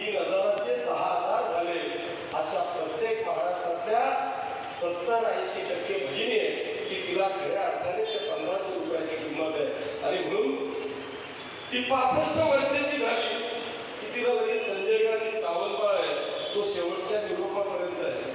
तीन हजाराचे दहा हजार झाले. अशा प्रत्येक महाराष्ट्रातल्या सत्तर ऐंशी टक्के भगिनी आहे की तिला खऱ्या अर्थाने ते पंधराशे रुपयाची किंमत आहे. आणि म्हणून ती पासष्ट वर्षाची झाली की तिला म्हणजे संजय गांधी सावंतबाळ आहे. तो शेवटच्या निरोपापर्यंत आहे.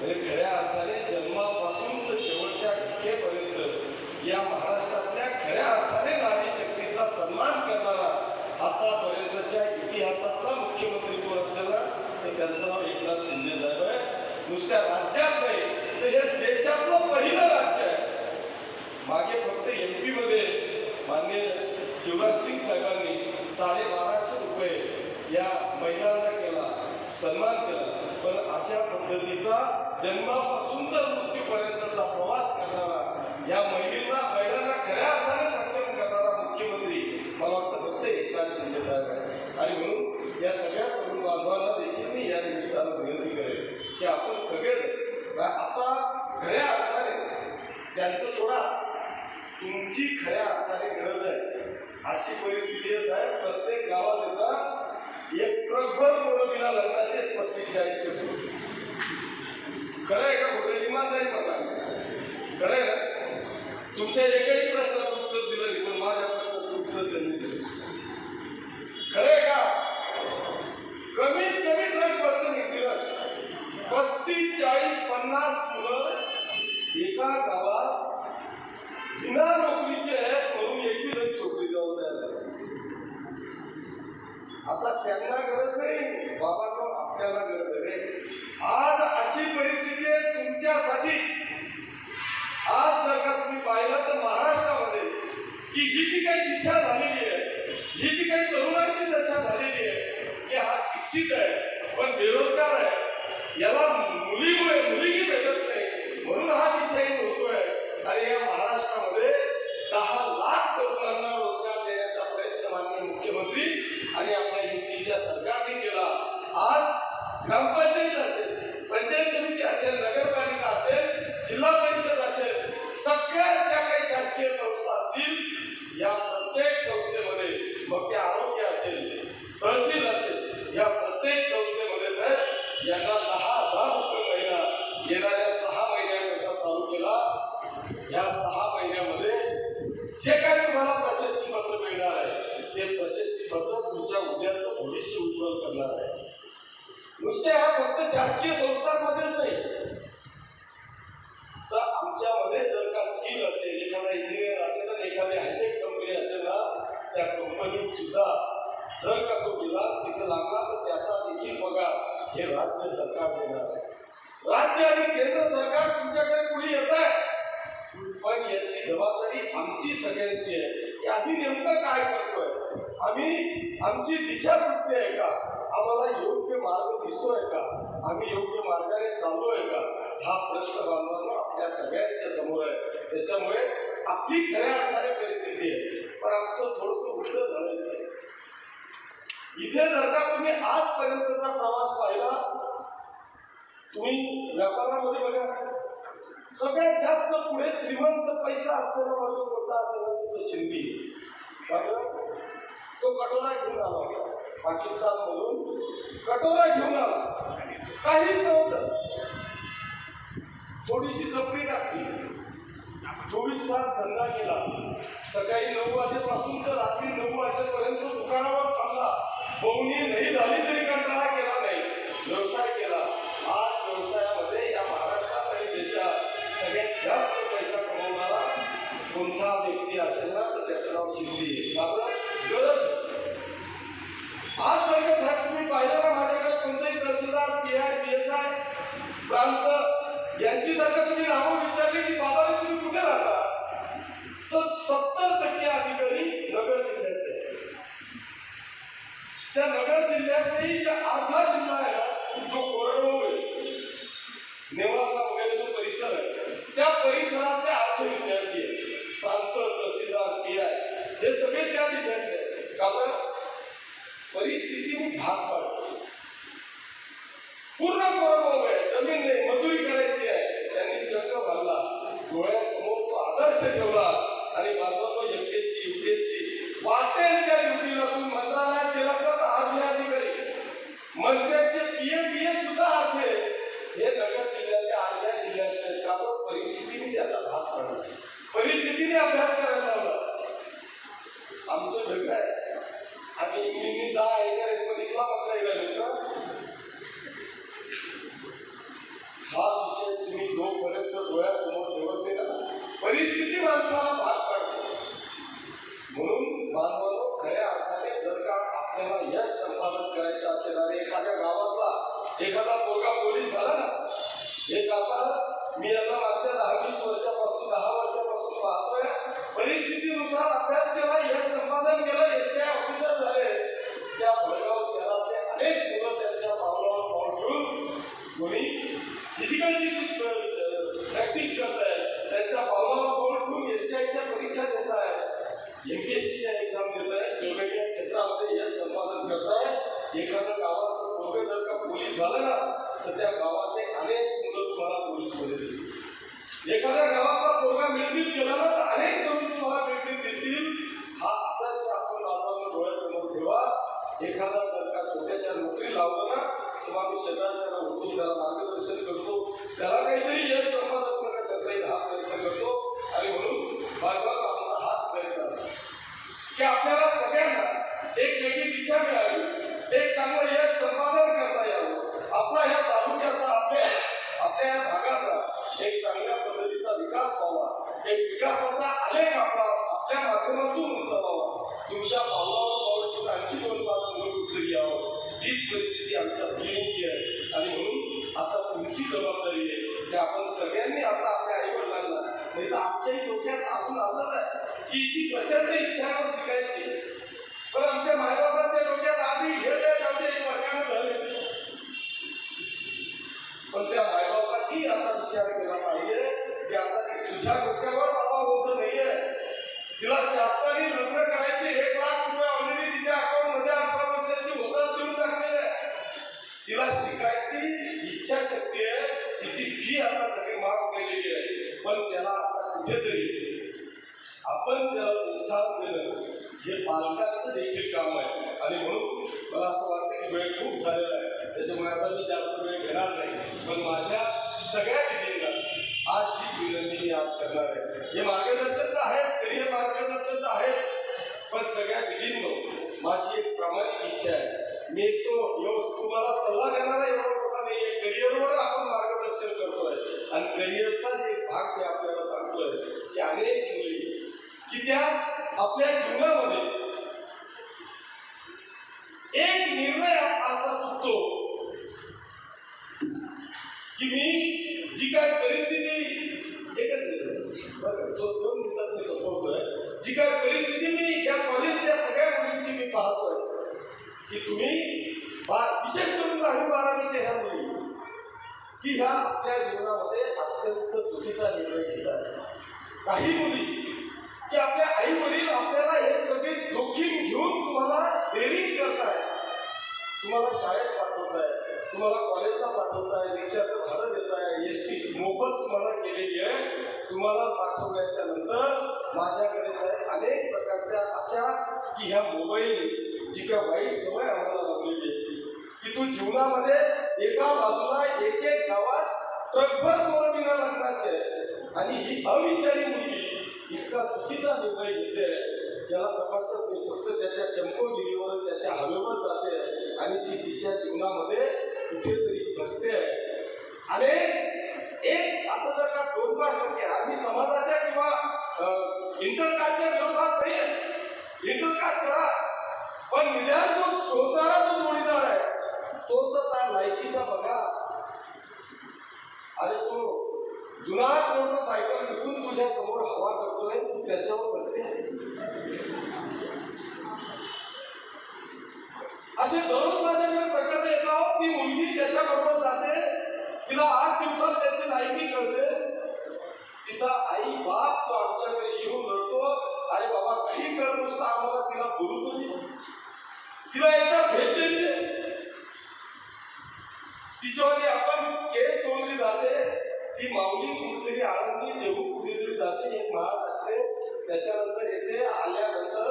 म्हणजे खऱ्या अर्थाने जन्मापासून तर शेवटच्या घटकेपर्यंत या महाराष्ट्रातल्या खऱ्या अर्थाने नारी शक्तीचा सन्मान करणारा आतापर्यंतच्या इतिहासातला मुख्यमंत्री तर त्यांचं नाव एकनाथ शिंदे साहेब आहे नुसत्या राज्यात नाही तर हे देशातलं पहिलं राज्य आहे. मागे फक्त एम पी मध्ये मान्य शिवराज सिंग साहेबांनी साडेबाराशे रुपये या महिलांना केला सन्मान केला. पण अशा पद्धतीचा जन्मापासून तर मृत्यूपर्यंतचा प्रवास करणारा या महिलांना महिलांना खऱ्या अर्थाने सक्षम करणारा मुख्यमंत्री मला वाटतं फक्त एकनाथ शिंदे साहेब आहे आणि म्हणून या सगळ्या प्रमुख बांधवांना देखील मी या निमित्तानं विनंती करेन की आपण सगळे आता खऱ्या अर्थाने त्यांचं सोडा. तुमची खऱ्या अर्थाने गरज आहे. अशी परिस्थिती आहे साहेब प्रत्येक गावात येतात एक ट्रकभर पोरं बिना लग्नाचे पस्तीस चाळीसचे खरं आहे का कुठे इमानदारी कसा खरं आहे ना? तुमच्या एकही प्रश्न उत्तर दिलं नाही पण माझ्या प्रश्नाचं उत्तर त्यांनी दिलं खरं आहे का कमीत कमी ट्रक भरतं निघतील पस्तीस चाळीस पन्नास मुलं एका गावात बिना नोकरीचे आहेत म्हणून एकवी जण छोकरी जाऊन आता त्यांना गरज नाही बाबांनो आपल्याला गरज आहे. रे आज अशी परिस्थिती आहे तुमच्यासाठी. आज जर का तुम्ही पाहिलं तर महाराष्ट्रामध्ये की ही जी काही दिशा झालेली आहे ही जी काही तरुणांची दशा झालेली आहे की हा शिक्षित आहे पण बेरोजगार आहे याला ग्रामपंचायत असेल पंचायत समिती असेल नगरपालिका असेल जिल्हा परिषद असेल सगळ्या ज्या काही शासकीय संस्था असतील या प्रत्येक संस्थेमध्ये मग ते आरोग्य असेल तहसील असेल या प्रत्येक संस्थेमध्ये साहेब यांना दहा हजार रुपये महिना येणाऱ्या सहा महिन्याकरता चालू केला. या सहा महिन्यामध्ये जे काही तुम्हाला प्रशस्ती पत्र मिळणार आहे ते प्रशस्ती पत्र तुमच्या उद्याचं भविष्य उज्ज्वल करणार आहे. शासकीय संस्थांमध्येच नाही. तर आमच्यामध्ये जर का स्किल असेल एखादा इंजिनियर असेल तर एखादी हायटेक कंपनी असेल ना त्या कंपनीत सुद्धा जर का तो गेला तिथं लागला तर त्याचा देखील पगार हे राज्य सरकार देणार आहे. राज्य आणि केंद्र सरकार तुमच्याकडे पुढे येत आहे? पण याची जबाबदारी आमची सगळ्यांची आहे. की आम्ही नेमकं काय करतोय? आम्ही आमची दिशा सुटते आहे का? आम्हाला योग्य मार्ग दिसतोय का? आम्ही योग्य मार्गाने चाललोय का? हा प्रश्न बांधवांना आपल्या सगळ्यांच्या समोर आहे. त्याच्यामुळे आपली खऱ्या अर्थाने परिस्थिती आहे. पण आमचं थोडस उलट झालं इथे जर का तुम्ही आजपर्यंतचा प्रवास पाहिला तुम्ही व्यापारामध्ये बघा. सगळ्यात जास्त पुढे श्रीमंत पैसा असलेला वर्ग कोणता असेल? तो शिंदी. तो कटोरा घेऊन आला होता पाकिस्तान मधून कटोरा घेऊन आला. काहीच नव्हतं. थोडीशी जपडी टाकली. चोवीस तास धंदा केला. सकाळी नऊ वाजेपासून तर रात्री नऊ वाजेपर्यंत दुकानावर थांबला. बहुणी नाही झाली तरी कंटाळा केला नाही. व्यवसाय केला. आज व्यवसायामध्ये या महाराष्ट्रात आणि देशात सगळ्यात जास्त पैसा कमवणारा कोणता व्यक्ती असेल ना तर त्याचं नाव शिंदे. आहे. का बरं? गरज. आज जर का साहेब तुम्ही पाहिलं प्रांत यांची जर का तुम्ही नावं विचारली की बाबा रे तुम्ही कुठे राहता? तर सत्तर टक्के अधिकारी नगर जिल्ह्यातले त्या नगर जिल्ह्यातही जे अर्धा जिल्हा आहे ना जो कोरडवा तुम्ही जोपर्यंत डोळ्यासमोर ठेवत नाही ना परिस्थिती माणसाला भाग पाडते. एखाद्या गावातला पोरगा मिळतील गेला ना तर अनेक तरुण तुम्हाला मिळतील दिसतील. हा आदर्श आपण बांधवांना डोळ्यासमोर ठेवा. एखादा जर का छोट्याशा नोकरी लावलं ना तर आम्ही शेजारच्याला उठतो त्याला मार्गदर्शन करतो त्याला काहीतरी यश संपादन करता येईल हा प्रयत्न करतो. आणि म्हणून बांधवांना आमचा हाच प्रयत्न असतो की आपल्याला सगळ्यांना एक वेगळी दिशा मिळावी एक चांगलं यश संपादन करता यावं. आपला ह्या तालुक्याचा आपल्या आपल्या या भागाचा एक चांगल्या पद्धतीचा विकास व्हावा. एक विकासाचा आलेख आपला आपल्या माध्यमातून उंचावावा तुमच्या पावलावर पाऊल ठेवून आणखी दोन पाच मुलं कुठतरी यावं. हीच परिस्थिती आमच्या मुलींची आहे. आणि म्हणून आता तुमची जबाबदारी आहे की आपण सगळ्यांनी आता आपल्या आई वडिलांना म्हणजे आमच्याही डोक्यात असून असंच आहे की जी प्रचंड इच्छा शिकायची पण आमच्या मायबापांच्या इच्छा शक्ती आहे तिची फी आता सगळी माफ केलेली आहे. पण त्याला आता कुठेतरी आपण त्याला प्रोत्साहन देणं हे पालकांचं देखील काम आहे. आणि म्हणून मला असं वाटतं की वेळ खूप झालेला आहे. त्याच्यामुळे आता मी जास्त वेळ घेणार नाही. पण माझ्या सगळ्या दिदींना आज हीच विनंती मी आज करणार आहे. हे मार्गदर्शन तर आहेच हे मार्गदर्शन तर आहेच. पण सगळ्या दिदींनो माझी एक प्रामाणिक इच्छा आहे. मी तो व्यवस्थित तुम्हाला सल्ला देणार आहे करिअरवर आपण मार्गदर्शन करतोय. आणि करिअरचाच एक भाग ते आपल्याला सांगतोय की अनेक मुली की त्या आपल्या जीवनामध्ये एक निर्णय असा चुकतो की मी जी काय परिस्थिती एकच तो दोन मिनिटात मी संपवतोय. जी काय परिस्थिती मी या कॉलेजच्या सगळ्या मुलींची मी पाहतोय की तुम्ही बा विशेष करून दहावी बारावीच्या ह्या मुली की ह्या आपल्या जीवनामध्ये अत्यंत चुकीचा निर्णय घेतात काही मुली की आपल्या आई वडील आपल्याला हे सगळे जोखीम घेऊन तुम्हाला ट्रेनिंग करताय तुम्हाला शाळेत पाठवताय तुम्हाला कॉलेजला पाठवताय रिक्षाचं भाडं देताय एस टी मोफत तुम्हाला केलेली आहे. तुम्हाला पाठवल्याच्या नंतर माझ्याकडे साहेब अनेक प्रकारच्या अशा की ह्या मोबाईल जी काय वाईट सवय आम्हाला लागलेली आहे की तू जीवनामध्ये एका बाजूला एक एक गावात ट्रकभर पोरं बिना लग्नाचे आणि ही अविचारी मुलगी इतका चुकीचा निर्णय घेते. त्याला तपासत नाही फक्त त्याच्या चमकोगिरीवर त्याच्या हवेवर जाते आणि ती तिच्या जीवनामध्ये कुठेतरी फसते आणि एक असं जर का दोन टक्के आम्ही समाजाच्या किंवा इंटर त्याच्यानंतर येथे आल्यानंतर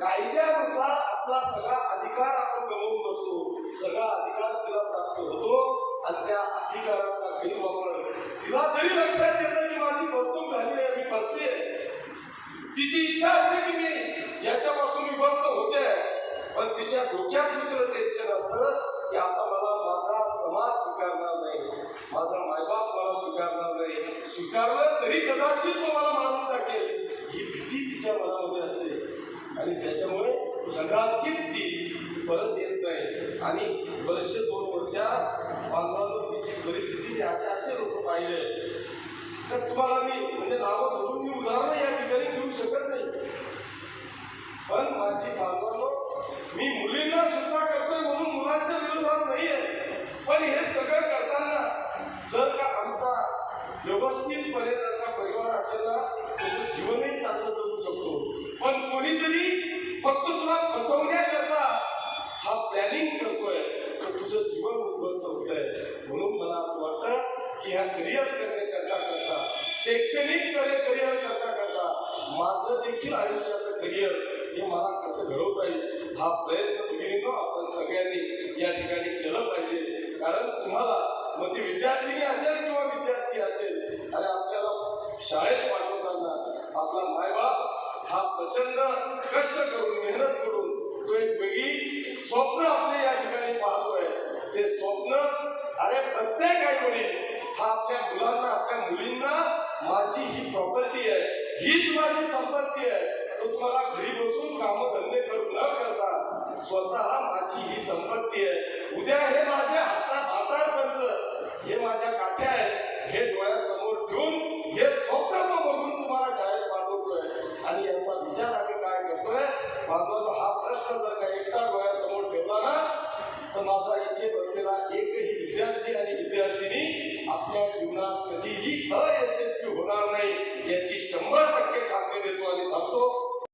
कायद्यानुसार आपला सगळा अधिकार आपण गमवून बसतो. सगळा अधिकार तिला प्राप्त होतो आणि त्या अधिकाराचा गैरवापर तिला जरी लक्षात येतं की माझी वस्तू झाली आहे मी बसते तिची इच्छा असते की मी याच्यापासून विभक्त होते. पण तिच्या डोक्यात दुसरं टेन्शन असतं की आता मला माझा समाज स्वीकारणार नाही. माझा मायबाप मला स्वीकारणार नाही. स्वीकारलं तरी कदाचित मला मारून टाकेल. तिच्या मनामध्ये असते. आणि त्याच्यामुळे कदाचित ती परत येत नाही. आणि वर्ष दोन वर्षात बांधवांनो तिची परिस्थिती मी असे असे लोक पाहिले. तर तुम्हाला मी म्हणजे नावं धरून मी उदाहरणं या ठिकाणी देऊ शकत नाही. पण माझी बांधवांनो मी मुलींना सुद्धा करतोय म्हणून मुलांच्या विरोधात नाहीये. पण हे की ह्या करिअर करणे करता करता शैक्षणिक करिअर करता करता माझं देखील आयुष्याचं करिअर हे मला कसं घडवता येईल हा प्रयत्न भगिनीनो आपण सगळ्यांनी या ठिकाणी केलं पाहिजे. कारण तुम्हाला मग ती विद्यार्थिनी असेल किंवा विद्यार्थी असेल आणि आपल्याला शाळेत पाठवताना आपला मायबाप हा प्रचंड कष्ट करून मेहनत करून तो एक वेगळी स्वप्न आपले या ठिकाणी पाहतोय. ते स्वप्न अरे प्रत्येक आई वडील हा आपल्या मुलांना आपल्या मुलींना माझी ही प्रॉपर्टी आहे हीच माझी संपत्ती आहे. तो तुम्हाला घरी बसून कामधंदे करून न करता स्वतः माझी ही संपत्ती आहे. उद्या हे माझ्या